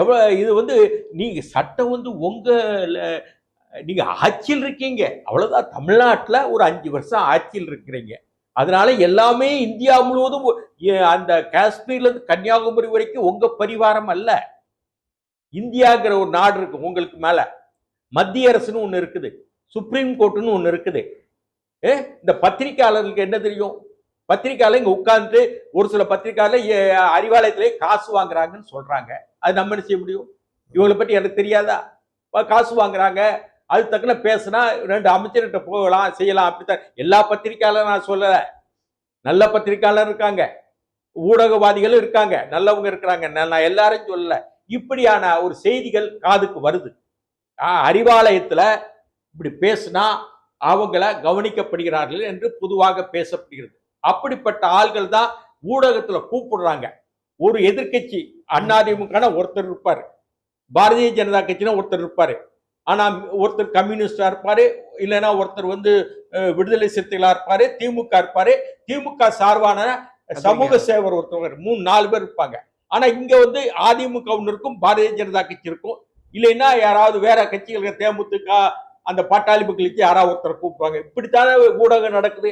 எவ்வளோ இது வந்து நீங்கள் சட்டம் வந்து உங்கள் நீங்கள் ஆட்சியில் இருக்கீங்க. அவ்வளோதான் தமிழ்நாட்டில் ஒரு அஞ்சு வருஷம் ஆட்சியில் இருக்கிறீங்க. அதனால எல்லாமே இந்தியா முழுவதும் அந்த காஷ்மீர்லேருந்து கன்னியாகுமரி வரைக்கும் உங்கள் பரிவாரம் அல்ல. இந்தியாங்கிற ஒரு நாடு இருக்கு உங்களுக்கு மேலே. மத்திய அரசுன்னு ஒன்று இருக்குது. சுப்ரீம் கோர்ட்டுன்னு ஒன்று இருக்குது. இந்த பத்திரிக்கையாளர்களுக்கு என்ன தெரியும்? பத்திரிக்கையாளர் இங்க உட்கார்ந்து ஒரு சில பத்திரிக்கையாளர் அறிவாலயத்திலே காசு வாங்குறாங்கன்னு சொல்றாங்க. அது நம்ம என்ன செய்ய முடியும்? இவங்களை பற்றி எனக்கு தெரியாதா? காசு வாங்குறாங்க. அது தக்கன பேசுனா ரெண்டு அமைச்சர்கிட்ட போகலாம் செய்யலாம் அப்படித்தான் எல்லா பத்திரிக்கையாளரும் நான் சொல்லலை. நல்ல பத்திரிக்கையாளர் இருக்காங்க. ஊடகவாதிகளும் இருக்காங்க. நல்லவங்க இருக்கிறாங்க. நான் நான் எல்லாரையும் சொல்லல. இப்படியான ஒரு செய்திகள் காதுக்கு வருது. ஆ, அறிவாலயத்துல இப்படி பேசுனா அவங்கள கவனிக்கப்படுகிறார்கள் என்று பொதுவாக பேசப்படுகிறது. அப்படிப்பட்ட ஆள்கள் தான் ஊடகத்துல கூப்பிடுறாங்க. ஒரு எதிர்க்கட்சி அதிமுக ஒருத்தர் இருப்பாரு. பாரதிய ஜனதா கட்சினா ஒருத்தர் இருப்பாரு. ஆனா ஒருத்தர் கம்யூனிஸ்டா இருப்பாரு இல்லைன்னா ஒருத்தர் வந்து விடுதலை சிறுத்தைகளா இருப்பாரு திமுக இருப்பாரு. திமுக சார்பான சமூக சேவர் ஒருத்தர் மூணு நாலு பேர் இருப்பாங்க. ஆனா இங்க வந்து அதிமுக ஒன்று இருக்கும் பாரதிய ஜனதா கட்சி இருக்கும். இல்லைன்னா யாராவது வேற கட்சிகளுக்கு தேமுதிக அந்த பாட்டாளி மக்களுக்கு யாராவது ஒருத்தரை கூப்பிடுவாங்க. இப்படித்தானே ஊடகம் நடக்குது.